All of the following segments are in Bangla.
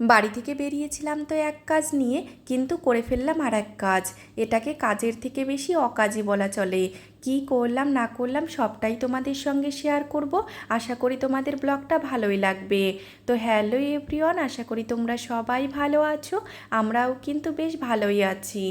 বাড়ি থেকে বেরিয়েছিলাম তো এক কাজ নিয়ে, কিন্তু করে ফেললাম আর এক কাজ। এটাকে কাজের থেকে বেশি অকাজই বলা চলে। কি করলাম, না করলাম, সবটাই তোমাদের সঙ্গে শেয়ার করব। আশা করি তোমাদের ব্লগটা ভালোই লাগবে। তো হ্যালো এভরিওয়ান আশা করি তোমরা সবাই ভালো আছো। আমরাও কিন্তু বেশ ভালোই আছি।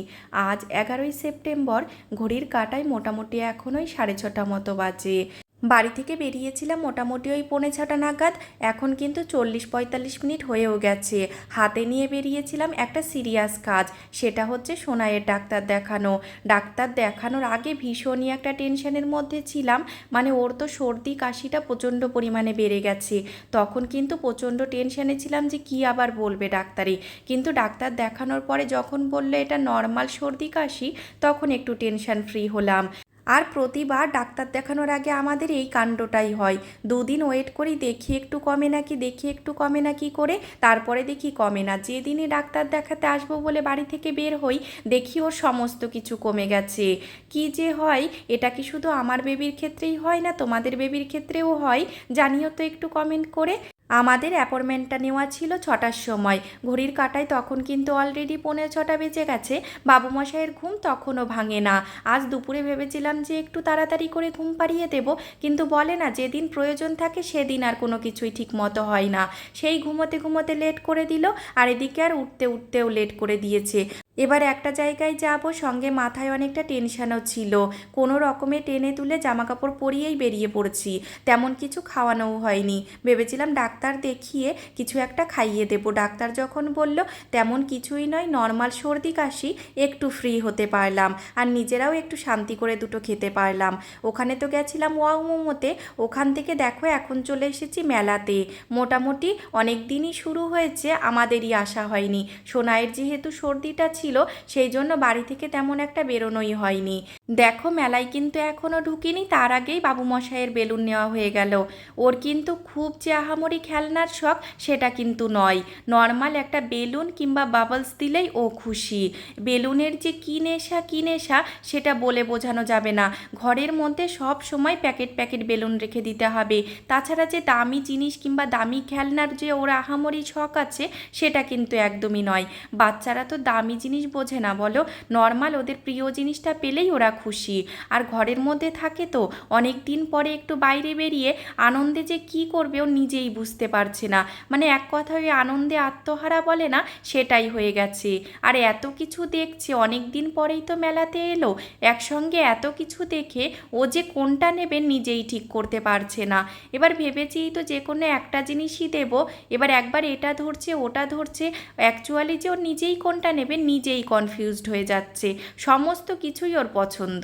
আজ এগারোই সেপ্টেম্বর, ঘড়ির কাটায় মোটামুটি এখনোই সাড়ে ছটা মতো বাজে। বাড়ি থেকে বেরিয়েছিলাম মোটামুটি ওই পৌনে ছটা নাগাদ। এখন কিন্তু চল্লিশ পঁয়তাল্লিশ মিনিট হয়েও গেছে। হাতে নিয়ে বেরিয়েছিলাম একটা সিরিয়াস কাজ, সেটা হচ্ছে সোনাইয়ের ডাক্তার দেখানো। ডাক্তার দেখানোর আগে ভীষণই একটা টেনশনের মধ্যে ছিলাম মানে ওর তো সর্দি কাশিটা প্রচণ্ড পরিমাণে বেড়ে গেছে। তখন কিন্তু প্রচণ্ড টেনশনে ছিলাম যে কি আবার বলবে ডাক্তারে। কিন্তু ডাক্তার দেখানোর পরে যখন বলল এটা নর্মাল সর্দি কাশি, তখন একটু টেনশন ফ্রি হলাম। আর প্রতিবার ডাক্তার দেখানোর আগে আমাদের এই কাণ্ডটাই হয়। দুদিন ওয়েট করি, দেখি একটু কমে নাকি, দেখি একটু কমে নাকি করে, তারপরে দেখি কমে না। যেদিনই ডাক্তার দেখাতে আসব বলে বাড়ি থেকে বের হই, দেখি ওর সমস্ত কিছু কমে গেছে। কি যে হয়, এটা কি শুধু আমার বেবির ক্ষেত্রেই হয় না, তোমাদের বেবির ক্ষেত্রেও হয়? জানিও তো একটু কমেন্ট করে। আমাদের অ্যাপয়েন্টমেন্টটা নেওয়া ছিল ছটার সময়। ঘড়ির কাটায় তখন কিন্তু অলরেডি পৌনে ছটা বেজে গেছে। বাবু মশাইয়ের ঘুম তখনও ভাঙে না। আজ দুপুরে ভেবেছিলাম যে একটু তাড়াতাড়ি করে ঘুম পাড়িয়ে দেব, কিন্তু বলে না, যেদিন প্রয়োজন থাকে সেদিন আর কোনো কিছুই ঠিক মতো হয় না। সেই ঘুমোতে ঘুমোতে লেট করে দিল, আর এদিকে আর উঠতে উঠতেও লেট করে দিয়েছে। এবার একটা জায়গায় যাব, সঙ্গে মাথায় অনেকটা টেনশনও ছিল। কোনো রকমে টেনে তুলে জামা কাপড় পরিয়েই বেরিয়ে পড়ছি। তেমন কিছু খাওয়ানোও হয়নি। ভেবেছিলাম ডাক্তার দেখিয়ে কিছু একটা খাইয়ে দেবো। ডাক্তার যখন বলল, তেমন কিছুই নয়, নর্মাল সর্দি কাশি, একটু ফ্রি হতে পারলাম। আর নিজেরাও একটু শান্তি করে দুটো খেতে পারলাম। ওখানে তো গেছিলাম ওয়াও মোমোতে। ওখান থেকে দেখো, এখন চলে এসেছি মেলাতে। মোটামুটি অনেক দিনই শুরু হয়েছে, আমাদেরই আসা হয়নি। সোনাইয়ের যেহেতু সর্দিটা ছিল সেই জন্য বাড়ি থেকে তেমন একটা বেরোনোই হয়নি। দেখো, মেলায় কিন্তু এখনও ঢুকিনি, তার আগেই বাবু মশাইয়ের বেলুন নেওয়া হয়ে গেল। ওর কিন্তু খুব যে আহামরি খেলনার শখ, সেটা কিন্তু নয়। নর্মাল একটা বেলুন কিংবা বাবলস দিলেই ও খুশি। বেলুনের যে কী নেশা কী নেশা, সেটা বলে বোঝানো যাবে না। ঘরের মধ্যে সব সময় প্যাকেট প্যাকেট বেলুন রেখে দিতে হবে। তাছাড়া যে দামি জিনিস কিংবা দামি খেলনার যে ওর আহামরি শখ আছে, সেটা কিন্তু একদমই নয়। বাচ্চারা তো দামি জিনিস বোঝে না, বলো। নর্মাল ওদের প্রিয় জিনিসটা পেলেই ওরা খুশি। আর ঘরের মধ্যে থাকে তো, অনেক দিন পরে একটু বাইরে বেরিয়ে আনন্দে যে কি করবে ও নিজেই বুঝতে পারছে না। মানে এক কথা ওই আনন্দে আত্মহারা বলে না, সেটাই হয়ে গেছে। আর এত কিছু দেখছে, অনেক দিন পরেই তো মেলাতে এলো। একসঙ্গে এত কিছু দেখে ও যে কোনটা নেবে নিজেই ঠিক করতে পারছে না। এবার ভেবেছি তো যে কোনো একটা জিনিসই দেব। এবার একবার এটা ধরছে, ওটা ধরছে অ্যাকচুয়ালি যে ও নিজেই কোনটা নেবে নিজেই কনফিউজড হয়ে যাচ্ছে। সমস্ত কিছুই ওর পছন্দ।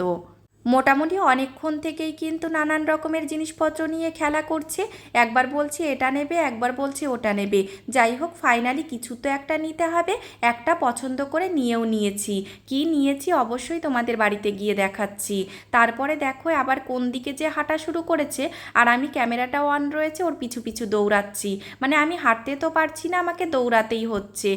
মোটামুটি অনেকক্ষণ থেকেই কিন্তু নানান রকমের জিনিসপত্র নিয়ে খেলা করছে। একবার বলছে এটা নেবে, একবার বলছে ওটা নেবে। যাই হোক ফাইনালি কিছু তো একটা নিতে হবে। একটা পছন্দ করে নিয়েও নিয়েছি। কি নিয়েছি অবশ্যই তোমাদের বাড়িতে গিয়ে দেখাচ্ছি। তারপরে দেখো আবার কোন দিকে যে হাঁটা শুরু করেছে আর আমি ক্যামেরাটা অন রয়েছে, ওর পিছু পিছু দৌড়াচ্ছি। মানে আমি হাঁটতে তো পারছি না, আমাকে দৌড়াতেই হচ্ছে।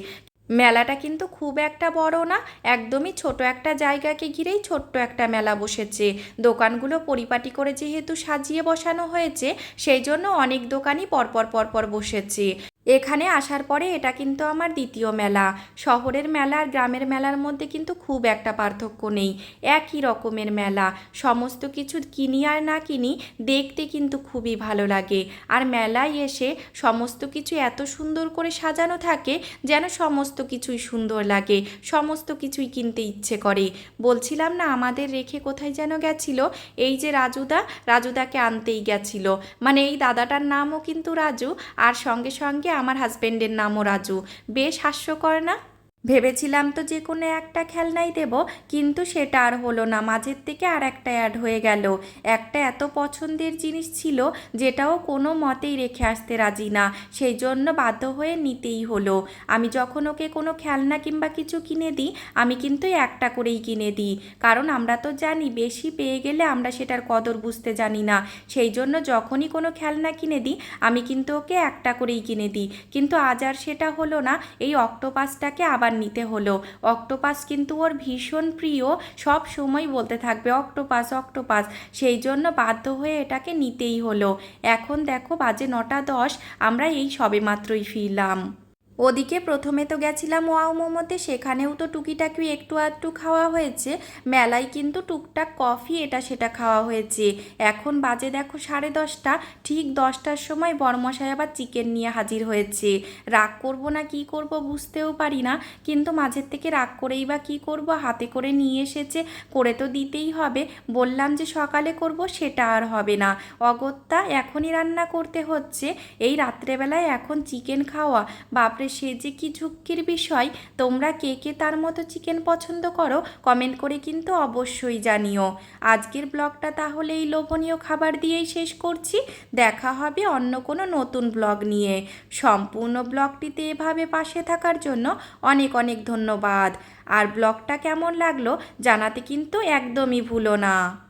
মেলাটা কিন্তু খুব একটা বড় না, একদমই ছোট একটা জায়গাকে ঘিরেই ছোট্ট একটা মেলা বসেছে। দোকানগুলো পরিপাটি করে যেহেতু সাজিয়ে বসানো হয়েছে, সেই জন্য অনেক দোকানই পরপর পরপর বসেছে। এখানে আসার পরে এটা কিন্তু আমার দ্বিতীয় মেলা। শহরের মেলা আর গ্রামের মেলার মধ্যে কিন্তু খুব একটা পার্থক্য নেই। একই রকমের মেলা। সমস্ত কিছু কিনি আর না কিনি দেখতে কিন্তু খুবই ভালো লাগে। আর মেলায় এসে সমস্ত কিছু এত সুন্দর করে সাজানো থাকে যেন সমস্ত কিছুই সুন্দর লাগে। সমস্ত কিছুই কিনতে ইচ্ছে করে। বলছিলাম না আমাদের রেখে কোথায় যেন গেছিল? এই যে রাজুদা, রাজুদাকে আনতেই গেছিল। মানে এই দাদাটার নামও কিন্তু রাজু। আর সঙ্গে সঙ্গে আমার হাজব্যান্ডের নামও রাজু। বেশ হাস্যকর না? ভেবেছিলাম তো যে কোনো একটা খেলনাই দেব, কিন্তু সেটা আর হলো না। মাঝের থেকে আর একটা অ্যাড হয়ে গেল। একটা এত পছন্দের জিনিস ছিল, যেটাও কোনো মতেই রেখে আসতে রাজি না। সেই জন্য বাধ্য হয়ে নিতেই হলো। আমি যখন ওকে কোনো খেলনা কিংবা কিছু কিনে দিই, আমি কিন্তু একটা করেই কিনে দিই। কারণ আমরা তো জানি, বেশি পেয়ে গেলে আমরা সেটার কদর বুঝতে জানি না। সেই জন্য যখনই কোনো খেলনা কিনে দিই, আমি কিন্তু ওকে একটা করেই কিনে দিই। কিন্তু আজ আর সেটা হলো না, এই অক্টোপাসটাকে আবার নিতে হলো অক্টোপাস কিন্তু ওর ভীষণ প্রিয়। সব সময় বলতে থাকবে অক্টোপাস অক্টোপাস। সেই জন্য বাধ্য হয়ে এটাকে নিতেই হলো। এখন দেখো বাজে নটা দশ, আমরা এই সবে মাত্রই ফিরলাম। ওদিকে প্রথমে তো গেছিলাম ওয়াও মোমোতে, সেখানেও তো টুকিটাকি একটু আধটু খাওয়া হয়েছে। মেলায় কিন্তু টুকটাক কফি এটা সেটা খাওয়া হয়েছে। এখন বাজে দেখো সাড়ে দশটা, ঠিক দশটার সময় বরমশাই আবার চিকেন নিয়ে হাজির হয়েছে। রাগ করব না, কি করব বুঝতেও পারি না, কিন্তু মাঝের থেকে রাগ করেই বা কী করব, হাতে করে নিয়ে এসেছে, করে তো দিতেই হবে। বললাম যে সকালে করব, সেটা আর হবে না। অগত্যা এখনই রান্না করতে হচ্ছে। এই রাত্রেবেলায় এখন চিকেন খাওয়া, বাপরে সে যে কি ঝুঁকির বিষয়, তোমরা কে কে তার মতো চিকেন পছন্দ করো কমেন্ট করে কিন্তু অবশ্যই জানিও। আজকের ব্লগটা তাহলে এই লোভনীয় খাবার দিয়েই শেষ করছি। দেখা হবে অন্য কোনো নতুন ব্লগ নিয়ে। সম্পূর্ণ ব্লগটিতে এভাবে পাশে থাকার জন্য অনেক অনেক ধন্যবাদ। আর ব্লগটা কেমন লাগল জানাতে কিন্তু একদমই ভুলো না।